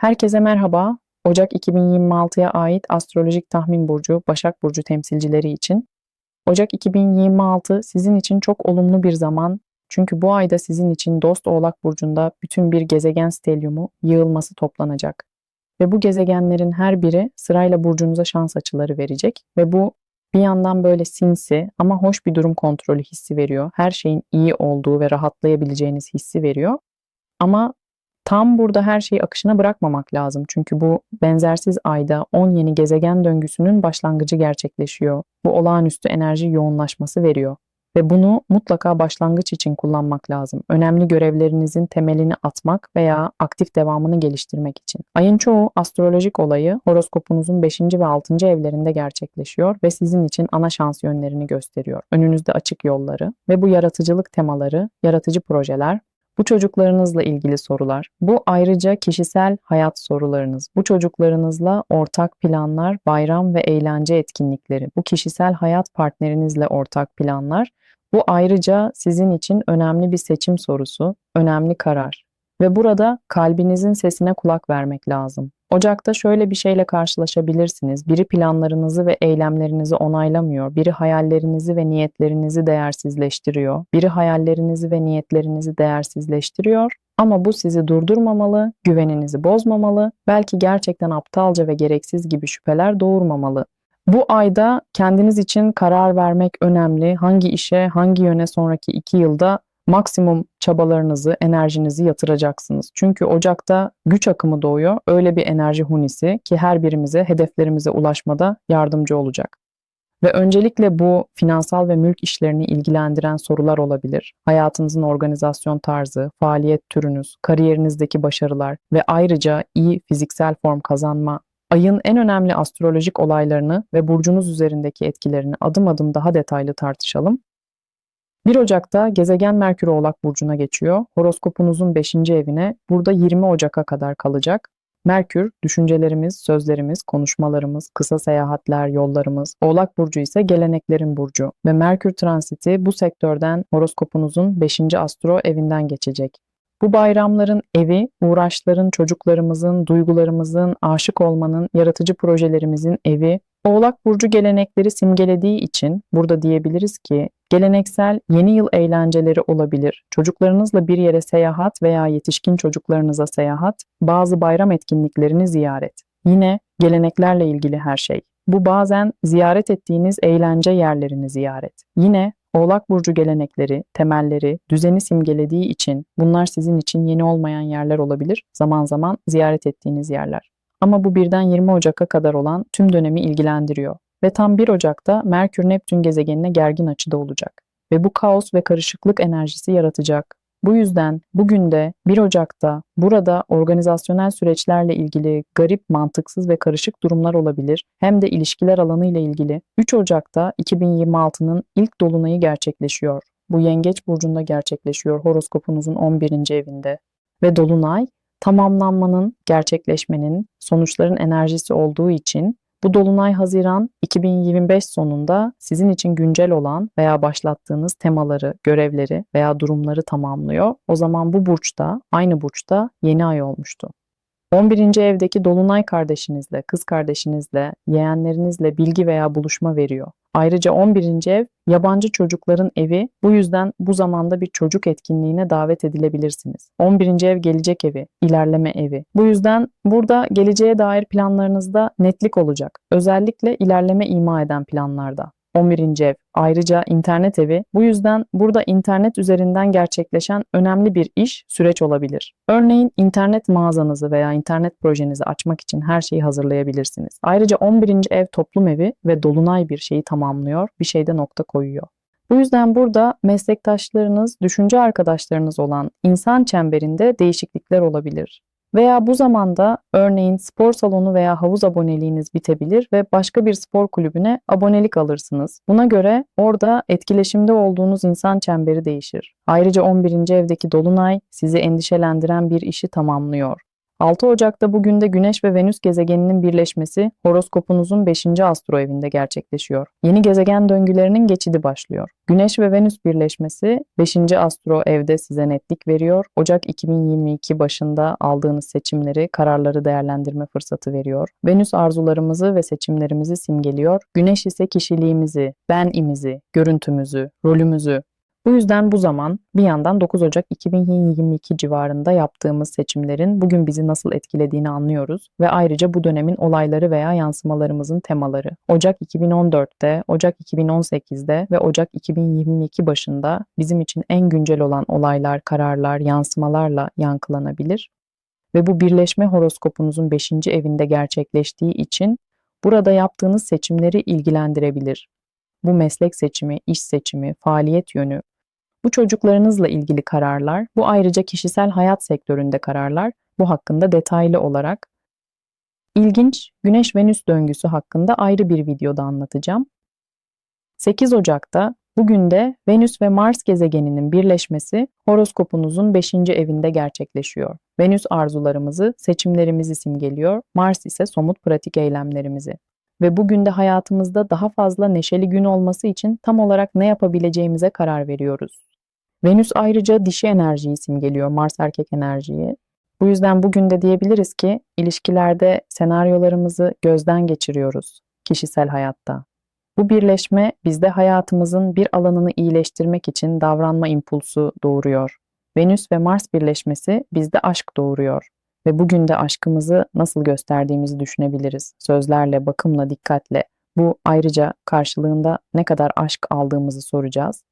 Herkese merhaba. Ocak 2026'ya ait astrolojik tahmin burcu Başak Burcu temsilcileri için. Ocak 2026 sizin için çok olumlu bir zaman. Çünkü bu ayda sizin için Dost Oğlak Burcu'nda bütün bir gezegen stelyumu yığılması toplanacak. Ve bu gezegenlerin her biri sırayla burcunuza şans açıları verecek. Ve bu bir yandan böyle sinsi ama hoş bir durum kontrolü hissi veriyor. Her şeyin iyi olduğu ve rahatlayabileceğiniz hissi veriyor. Ama tam burada her şeyi akışına bırakmamak lazım. Çünkü bu benzersiz ayda 10 yeni gezegen döngüsünün başlangıcı gerçekleşiyor. Bu olağanüstü enerji yoğunlaşması veriyor. Ve bunu mutlaka başlangıç için kullanmak lazım. Önemli görevlerinizin temelini atmak veya aktif devamını geliştirmek için. Ayın çoğu astrolojik olayı horoskopunuzun 5. ve 6. evlerinde gerçekleşiyor ve sizin için ana şans yönlerini gösteriyor. Önünüzde açık yolları ve bu yaratıcılık temaları, yaratıcı projeler, bu çocuklarınızla ilgili sorular, bu ayrıca kişisel hayat sorularınız, bu çocuklarınızla ortak planlar, bayram ve eğlence etkinlikleri, bu kişisel hayat partnerinizle ortak planlar, bu ayrıca sizin için önemli bir seçim sorusu, önemli karar. Ve burada kalbinizin sesine kulak vermek lazım. Ocakta şöyle bir şeyle karşılaşabilirsiniz. Biri planlarınızı ve eylemlerinizi onaylamıyor. Biri hayallerinizi ve niyetlerinizi değersizleştiriyor. Biri hayallerinizi ve niyetlerinizi değersizleştiriyor. Ama bu sizi durdurmamalı, güveninizi bozmamalı, belki gerçekten aptalca ve gereksiz gibi şüpheler doğurmamalı. Bu ayda kendiniz için karar vermek önemli. Hangi işe, hangi yöne sonraki iki yılda maksimum çabalarınızı, enerjinizi yatıracaksınız. Çünkü Ocak'ta güç akımı doğuyor. Öyle bir enerji hunisi ki her birimize hedeflerimize ulaşmada yardımcı olacak. Ve öncelikle bu finansal ve mülk işlerini ilgilendiren sorular olabilir. Hayatınızın organizasyon tarzı, faaliyet türünüz, kariyerinizdeki başarılar ve ayrıca iyi fiziksel form kazanma ayın en önemli astrolojik olaylarını ve burcunuz üzerindeki etkilerini adım adım daha detaylı tartışalım. 1 Ocak'ta gezegen Merkür Oğlak Burcu'na geçiyor. Horoskopunuzun 5. evine burada 20 Ocak'a kadar kalacak. Merkür, düşüncelerimiz, sözlerimiz, konuşmalarımız, kısa seyahatler, yollarımız. Oğlak Burcu ise geleneklerin burcu. Ve Merkür transiti bu sektörden horoskopunuzun 5. astro evinden geçecek. Bu bayramların evi, uğraşların, çocuklarımızın, duygularımızın, aşık olmanın, yaratıcı projelerimizin evi, Oğlak Burcu gelenekleri simgelediği için burada diyebiliriz ki geleneksel yeni yıl eğlenceleri olabilir. Çocuklarınızla bir yere seyahat veya yetişkin çocuklarınıza seyahat, bazı bayram etkinliklerini ziyaret. Yine geleneklerle ilgili her şey. Bu bazen ziyaret ettiğiniz eğlence yerlerini ziyaret. Yine Oğlak Burcu gelenekleri, temelleri, düzeni simgelediği için bunlar sizin için yeni olmayan yerler olabilir, zaman zaman ziyaret ettiğiniz yerler. Ama bu birden 20 Ocak'a kadar olan tüm dönemi ilgilendiriyor. Ve tam 1 Ocak'ta Merkür Neptün gezegenine gergin açıda olacak. Ve bu kaos ve karışıklık enerjisi yaratacak. Bu yüzden bugün de 1 Ocak'ta burada organizasyonel süreçlerle ilgili garip, mantıksız ve karışık durumlar olabilir. Hem de ilişkiler alanı ile ilgili 3 Ocak'ta 2026'nın ilk dolunayı gerçekleşiyor. Bu Yengeç burcunda gerçekleşiyor horoskopunuzun 11. evinde. Ve dolunay tamamlanmanın, gerçekleşmenin, sonuçların enerjisi olduğu için bu dolunay Haziran 2025 sonunda sizin için güncel olan veya başlattığınız temaları, görevleri veya durumları tamamlıyor. O zaman bu burçta, aynı burçta yeni ay olmuştu. 11. evdeki dolunay kardeşinizle, kız kardeşinizle, yeğenlerinizle bilgi veya buluşma veriyor. Ayrıca 11. ev yabancı çocukların evi. Bu yüzden bu zamanda bir çocuk etkinliğine davet edilebilirsiniz. 11. ev gelecek evi, ilerleme evi. Bu yüzden burada geleceğe dair planlarınızda netlik olacak. Özellikle ilerleme ima eden planlarda. 11. ev ayrıca internet evi. Bu yüzden burada internet üzerinden gerçekleşen önemli bir iş, süreç olabilir. Örneğin internet mağazanızı veya internet projenizi açmak için her şeyi hazırlayabilirsiniz. Ayrıca 11. ev toplum evi ve dolunay bir şeyi tamamlıyor, bir şeyde nokta koyuyor. Bu yüzden burada meslektaşlarınız, düşünce arkadaşlarınız olan insan çemberinde değişiklikler olabilir. Veya bu zamanda örneğin spor salonu veya havuz aboneliğiniz bitebilir ve başka bir spor kulübüne abonelik alırsınız. Buna göre orada etkileşimde olduğunuz insan çemberi değişir. Ayrıca 11. evdeki dolunay sizi endişelendiren bir işi tamamlıyor. 6 Ocak'ta bugün de Güneş ve Venüs gezegeninin birleşmesi horoskopunuzun 5. astro evinde gerçekleşiyor. Yeni gezegen döngülerinin geçidi başlıyor. Güneş ve Venüs birleşmesi 5. astro evde size netlik veriyor. Ocak 2022 başında aldığınız seçimleri, kararları değerlendirme fırsatı veriyor. Venüs arzularımızı ve seçimlerimizi simgeliyor. Güneş ise kişiliğimizi, ben imizi, görüntümüzü, rolümüzü, bu yüzden bu zaman bir yandan 9 Ocak 2022 civarında yaptığımız seçimlerin bugün bizi nasıl etkilediğini anlıyoruz ve ayrıca bu dönemin olayları veya yansımalarımızın temaları. Ocak 2014'te, Ocak 2018'de ve Ocak 2022 başında bizim için en güncel olan olaylar, kararlar, yansımalarla yankılanabilir. Ve bu birleşme horoskopunuzun 5. evinde gerçekleştiği için burada yaptığınız seçimleri ilgilendirebilir. Bu meslek seçimi, iş seçimi, faaliyet yönü, bu çocuklarınızla ilgili kararlar, bu ayrıca kişisel hayat sektöründe kararlar, bu hakkında detaylı olarak ilginç Güneş-Venüs döngüsü hakkında ayrı bir videoda anlatacağım. 8 Ocak'ta bugün de Venüs ve Mars gezegeninin birleşmesi horoskopunuzun 5. evinde gerçekleşiyor. Venüs arzularımızı, seçimlerimizi simgeliyor, Mars ise somut pratik eylemlerimizi ve bugün de hayatımızda daha fazla neşeli gün olması için tam olarak ne yapabileceğimize karar veriyoruz. Venüs ayrıca dişi enerjiyi simgeliyor, Mars erkek enerjiyi. Bu yüzden bugün de diyebiliriz ki ilişkilerde senaryolarımızı gözden geçiriyoruz kişisel hayatta. Bu birleşme bizde hayatımızın bir alanını iyileştirmek için davranma impulsu doğuruyor. Venüs ve Mars birleşmesi bizde aşk doğuruyor ve bugün de aşkımızı nasıl gösterdiğimizi düşünebiliriz. Sözlerle, bakımla, dikkatle. Bu ayrıca karşılığında ne kadar aşk aldığımızı soracağız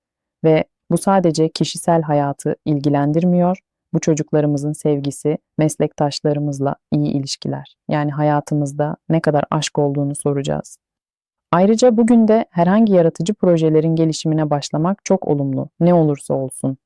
ve bu sadece kişisel hayatı ilgilendirmiyor. Bu çocuklarımızın sevgisi, meslektaşlarımızla iyi ilişkiler. Yani hayatımızda ne kadar aşk olduğunu soracağız. Ayrıca bugün de herhangi yaratıcı projelerin gelişimine başlamak çok olumlu, ne olursa olsun.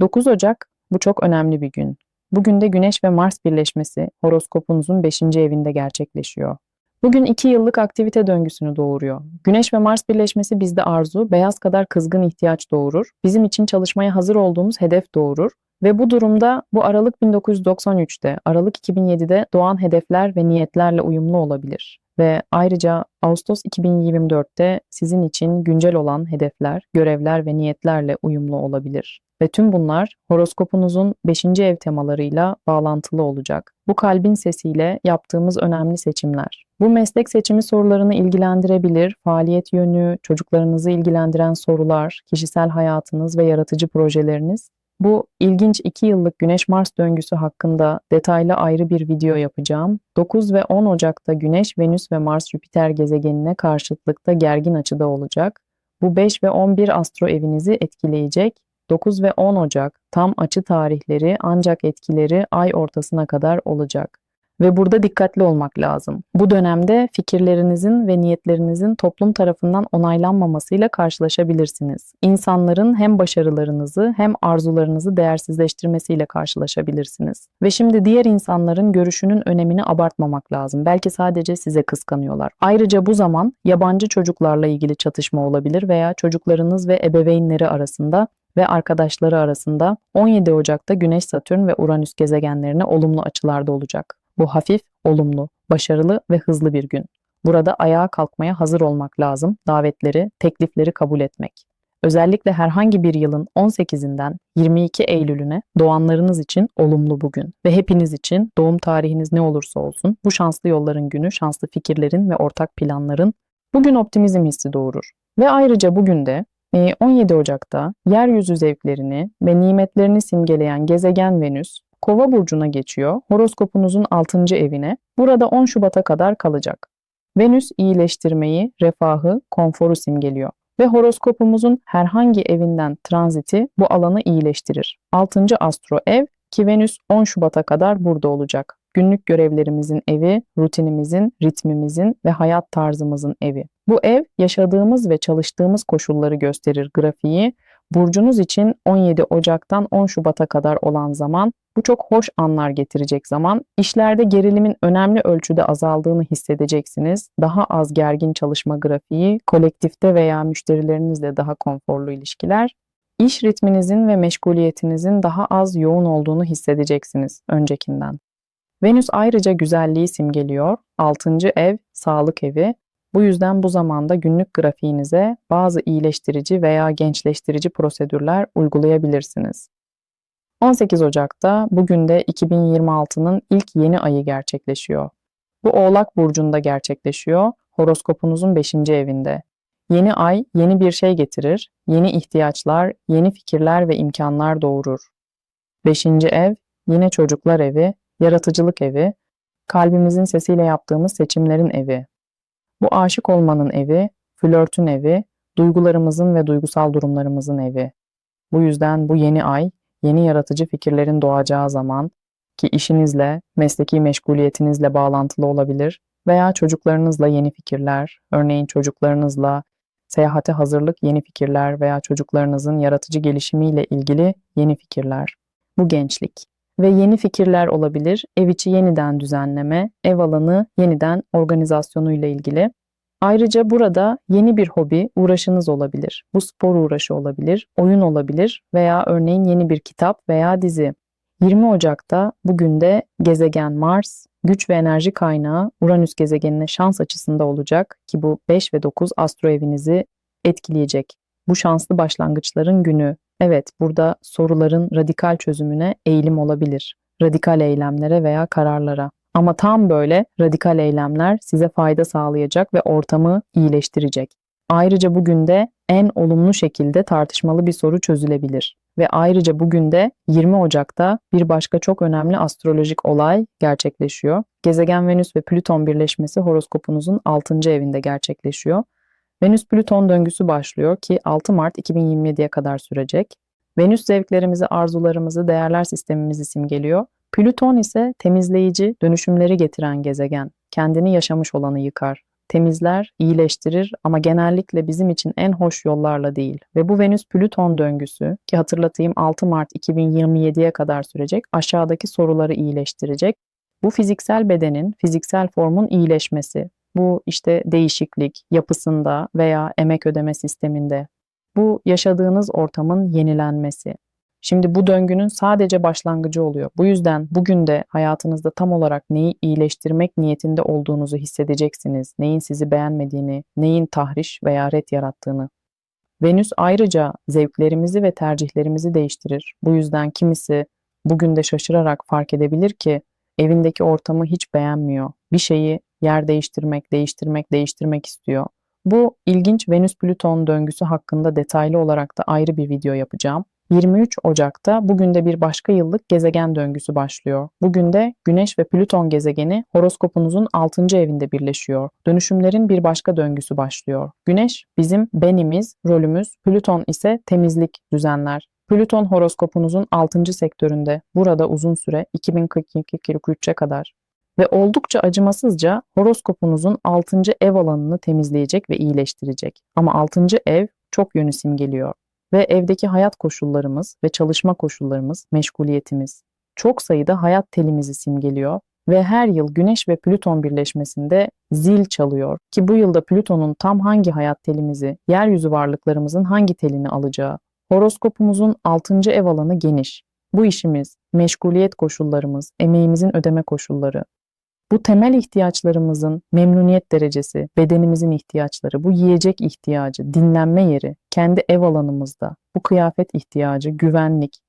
9 Ocak bu çok önemli bir gün. Bugün de Güneş ve Mars birleşmesi horoskopunuzun 5. evinde gerçekleşiyor. Bugün 2 yıllık aktivite döngüsünü doğuruyor. Güneş ve Mars birleşmesi bizde arzu, beyaz kadar kızgın ihtiyaç doğurur. Bizim için çalışmaya hazır olduğumuz hedef doğurur. Ve bu durumda bu Aralık 1993'te, Aralık 2007'de doğan hedefler ve niyetlerle uyumlu olabilir. Ve ayrıca Ağustos 2024'te sizin için güncel olan hedefler, görevler ve niyetlerle uyumlu olabilir. Ve tüm bunlar horoskopunuzun 5. ev temalarıyla bağlantılı olacak. Bu kalbin sesiyle yaptığımız önemli seçimler. Bu meslek seçimi sorularını ilgilendirebilir, faaliyet yönü, çocuklarınızı ilgilendiren sorular, kişisel hayatınız ve yaratıcı projeleriniz bu ilginç 2 yıllık Güneş-Mars döngüsü hakkında detaylı ayrı bir video yapacağım. 9 ve 10 Ocak'ta Güneş, Venüs ve Mars-Jüpiter gezegenine karşıtlıkta gergin açıda olacak. Bu 5 ve 11 astro evinizi etkileyecek 9 ve 10 Ocak tam açı tarihleri ancak etkileri ay ortasına kadar olacak. Ve burada dikkatli olmak lazım. Bu dönemde fikirlerinizin ve niyetlerinizin toplum tarafından onaylanmamasıyla karşılaşabilirsiniz. İnsanların hem başarılarınızı hem arzularınızı değersizleştirmesiyle karşılaşabilirsiniz. Ve şimdi diğer insanların görüşünün önemini abartmamak lazım. Belki sadece size kıskanıyorlar. Ayrıca bu zaman yabancı çocuklarla ilgili çatışma olabilir veya çocuklarınız ve ebeveynleri arasında ve arkadaşları arasında 17 Ocak'ta Güneş, Satürn ve Uranüs gezegenlerine olumlu açılarda olacak. Bu hafif, olumlu, başarılı ve hızlı bir gün. Burada ayağa kalkmaya hazır olmak lazım, davetleri, teklifleri kabul etmek. Özellikle herhangi bir yılın 18'inden 22 Eylül'üne doğanlarınız için olumlu bugün ve hepiniz için doğum tarihiniz ne olursa olsun bu şanslı yolların günü, şanslı fikirlerin ve ortak planların bugün optimizm hissi doğurur. Ve ayrıca bugün de 17 Ocak'ta yeryüzü zevklerini ve nimetlerini simgeleyen gezegen Venüs Kova burcuna geçiyor. Horoskopunuzun 6. evine. Burada 10 Şubat'a kadar kalacak. Venüs iyileştirmeyi, refahı, konforu simgeliyor ve horoskopumuzun herhangi evinden tranziti bu alanı iyileştirir. 6. astro ev ki Venüs 10 Şubat'a kadar burada olacak. Günlük görevlerimizin evi, rutinimizin, ritmimizin ve hayat tarzımızın evi. Bu ev yaşadığımız ve çalıştığımız koşulları gösterir grafiği. Burcunuz için 17 Ocak'tan 10 Şubat'a kadar olan zaman bu çok hoş anlar getirecek zaman. İşlerde gerilimin önemli ölçüde azaldığını hissedeceksiniz. Daha az gergin çalışma grafiği, kolektifte veya müşterilerinizle daha konforlu ilişkiler. İş ritminizin ve meşguliyetinizin daha az yoğun olduğunu hissedeceksiniz öncekinden. Venüs ayrıca güzelliği simgeliyor. 6. ev sağlık evi. Bu yüzden bu zamanda günlük grafiğinize bazı iyileştirici veya gençleştirici prosedürler uygulayabilirsiniz. 18 Ocak'ta bugün de 2026'nın ilk yeni ayı gerçekleşiyor. Bu Oğlak Burcu'nda gerçekleşiyor, horoskopunuzun 5. evinde. Yeni ay yeni bir şey getirir, yeni ihtiyaçlar, yeni fikirler ve imkanlar doğurur. 5. ev yine çocuklar evi, yaratıcılık evi, kalbimizin sesiyle yaptığımız seçimlerin evi. Bu aşık olmanın evi, flörtün evi, duygularımızın ve duygusal durumlarımızın evi. Bu yüzden bu yeni ay, yeni yaratıcı fikirlerin doğacağı zaman ki işinizle, mesleki meşguliyetinizle bağlantılı olabilir veya çocuklarınızla yeni fikirler, örneğin çocuklarınızla seyahate hazırlık yeni fikirler veya çocuklarınızın yaratıcı gelişimiyle ilgili yeni fikirler. Bu gençlik ve yeni fikirler olabilir. Ev içi yeniden düzenleme, ev alanı yeniden organizasyonuyla ilgili. Ayrıca burada yeni bir hobi, uğraşınız olabilir. Bu spor uğraşı olabilir, oyun olabilir veya örneğin yeni bir kitap veya dizi. 20 Ocak'ta bugün de gezegen Mars, güç ve enerji kaynağı Uranüs gezegenine şans açısında olacak ki bu 5 ve 9 astro evinizi etkileyecek. Bu şanslı başlangıçların günü. Evet, burada soruların radikal çözümüne eğilim olabilir. Radikal eylemlere veya kararlara. Ama tam böyle radikal eylemler size fayda sağlayacak ve ortamı iyileştirecek. Ayrıca bugün de en olumlu şekilde tartışmalı bir soru çözülebilir. Ve ayrıca bugün de 20 Ocak'ta bir başka çok önemli astrolojik olay gerçekleşiyor. Gezegen Venüs ve Plüton birleşmesi horoskopunuzun 6. evinde gerçekleşiyor. Venüs-Plüton döngüsü başlıyor ki 6 Mart 2027'ye kadar sürecek. Venüs zevklerimizi, arzularımızı, değerler sistemimizi simgeliyor. Plüton ise temizleyici, dönüşümleri getiren gezegen. Kendini yaşamış olanı yıkar. Temizler, iyileştirir ama genellikle bizim için en hoş yollarla değil. Ve bu Venüs-Plüton döngüsü ki hatırlatayım 6 Mart 2027'ye kadar sürecek aşağıdaki soruları iyileştirecek. Bu fiziksel bedenin, fiziksel formun iyileşmesi, bu işte değişiklik yapısında veya emek ödeme sisteminde. Bu yaşadığınız ortamın yenilenmesi. Şimdi bu döngünün sadece başlangıcı oluyor. Bu yüzden bugün de hayatınızda tam olarak neyi iyileştirmek niyetinde olduğunuzu hissedeceksiniz. Neyin sizi beğenmediğini, neyin tahriş veya ret yarattığını. Venüs ayrıca zevklerimizi ve tercihlerimizi değiştirir. Bu yüzden kimisi bugün de şaşırarak fark edebilir ki evindeki ortamı hiç beğenmiyor. Bir şeyi yer değiştirmek, değiştirmek, değiştirmek istiyor. Bu ilginç Venüs-Plüton döngüsü hakkında detaylı olarak da ayrı bir video yapacağım. 23 Ocak'ta bugün de bir başka yıllık gezegen döngüsü başlıyor. Bugün de Güneş ve Plüton gezegeni horoskopunuzun 6. evinde birleşiyor. Dönüşümlerin bir başka döngüsü başlıyor. Güneş bizim benimiz, rolümüz, Plüton ise temizlik, düzenler. Plüton horoskopunuzun 6. sektöründe burada uzun süre 2042-43'e kadar ve oldukça acımasızca horoskopunuzun 6. ev alanını temizleyecek ve iyileştirecek. Ama 6. ev çok yönü simgeliyor ve evdeki hayat koşullarımız ve çalışma koşullarımız, meşguliyetimiz çok sayıda hayat telimizi simgeliyor ve her yıl Güneş ve Plüton birleşmesinde zil çalıyor ki bu yılda Plüton'un tam hangi hayat telimizi, yeryüzü varlıklarımızın hangi telini alacağı, horoskopumuzun 6. ev alanı geniş. Bu işimiz, meşguliyet koşullarımız, emeğimizin ödeme koşulları, bu temel ihtiyaçlarımızın memnuniyet derecesi, bedenimizin ihtiyaçları, bu yiyecek ihtiyacı, dinlenme yeri, kendi ev alanımızda, bu kıyafet ihtiyacı, güvenlik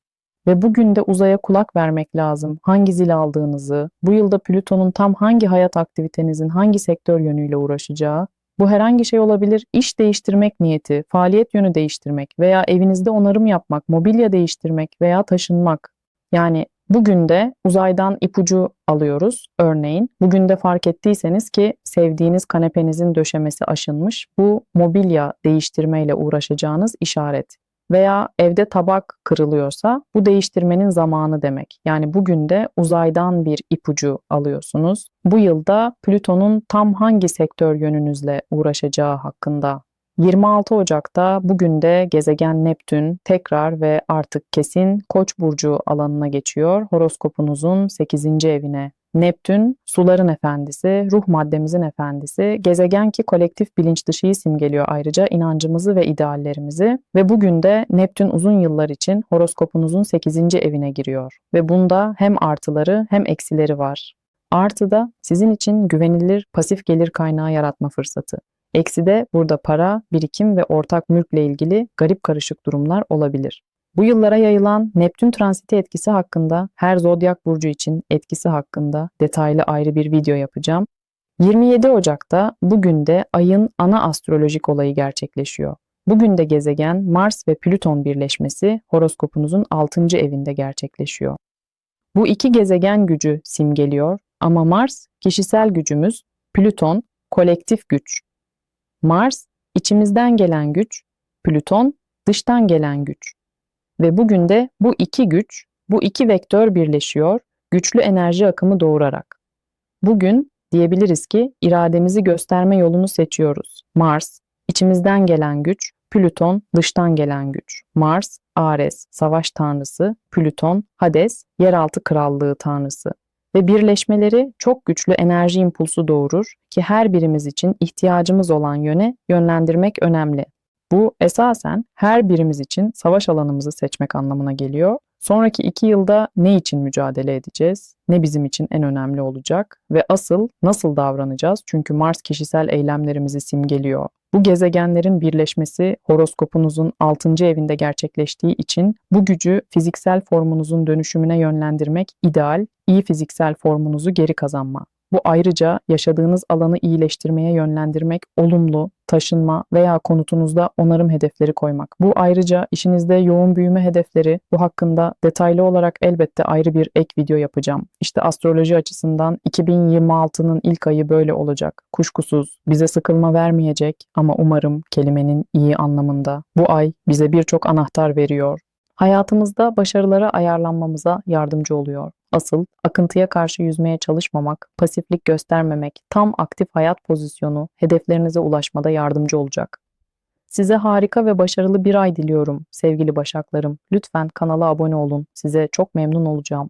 ve bugün de uzaya kulak vermek lazım. Hangi zil aldığınızı, bu yılda Plüton'un tam hangi hayat aktivitenizin hangi sektör yönüyle uğraşacağı, bu herhangi şey olabilir. İş değiştirmek niyeti, faaliyet yönü değiştirmek veya evinizde onarım yapmak, mobilya değiştirmek veya taşınmak. Yani Bugün de uzaydan ipucu alıyoruz örneğin. Bugün de fark ettiyseniz ki sevdiğiniz kanepenizin döşemesi aşınmış. Bu mobilya değiştirmeyle uğraşacağınız işaret. Veya evde tabak kırılıyorsa bu değiştirmenin zamanı demek. Yani bugün de uzaydan bir ipucu alıyorsunuz. Bu yılda Plüton'un tam hangi sektör yönünüzle uğraşacağı hakkında 26 Ocak'ta bugün de gezegen Neptün tekrar ve artık kesin Koç burcu alanına geçiyor. Horoskopunuzun 8. evine. Neptün suların efendisi, ruh maddemizin efendisi, gezegen ki kolektif bilinç dışıyı simgeliyor ayrıca inancımızı ve ideallerimizi ve bugün de Neptün uzun yıllar için horoskopunuzun 8. evine giriyor ve bunda hem artıları hem eksileri var. Artı da sizin için güvenilir pasif gelir kaynağı yaratma fırsatı. Eksi de burada para, birikim ve ortak mülkle ilgili garip karışık durumlar olabilir. Bu yıllara yayılan Neptün transiti etkisi hakkında her zodyak burcu için etkisi hakkında detaylı ayrı bir video yapacağım. 27 Ocak'ta bugün de ayın ana astrolojik olayı gerçekleşiyor. Bugün de gezegen Mars ve Plüton birleşmesi horoskopunuzun 6. evinde gerçekleşiyor. Bu iki gezegen gücü simgeliyor ama Mars kişisel gücümüz, Plüton kolektif güç. Mars içimizden gelen güç, Plüton dıştan gelen güç. Ve bugün de bu iki güç, bu iki vektör birleşiyor, güçlü enerji akımı doğurarak. Bugün diyebiliriz ki irademizi gösterme yolunu seçiyoruz. Mars, içimizden gelen güç, Plüton, dıştan gelen güç. Mars, Ares, savaş tanrısı, Plüton, Hades, yeraltı krallığı tanrısı. Ve birleşmeleri çok güçlü enerji impulsu doğurur ki her birimiz için ihtiyacımız olan yöne yönlendirmek önemli. Bu esasen her birimiz için savaş alanımızı seçmek anlamına geliyor. Sonraki iki yılda ne için mücadele edeceğiz? Ne bizim için en önemli olacak? Ve asıl nasıl davranacağız? Çünkü Mars kişisel eylemlerimizi simgeliyor. Bu gezegenlerin birleşmesi horoskopunuzun 6. evinde gerçekleştiği için bu gücü fiziksel formunuzun dönüşümüne yönlendirmek ideal, iyi fiziksel formunuzu geri kazanma. Bu ayrıca yaşadığınız alanı iyileştirmeye yönlendirmek, olumlu, taşınma veya konutunuzda onarım hedefleri koymak. Bu ayrıca işinizde yoğun büyüme hedefleri, bu hakkında detaylı olarak elbette ayrı bir ek video yapacağım. İşte astroloji açısından 2026'nın ilk ayı böyle olacak. Kuşkusuz bize sıkılma vermeyecek ama umarım kelimenin iyi anlamında. Bu ay bize birçok anahtar veriyor. Hayatımızda başarılara ayarlanmamıza yardımcı oluyor. Asıl akıntıya karşı yüzmeye çalışmamak, pasiflik göstermemek, tam aktif hayat pozisyonu hedeflerinize ulaşmada yardımcı olacak. Size harika ve başarılı bir ay diliyorum sevgili başaklarım. Lütfen kanala abone olun. Size çok memnun olacağım.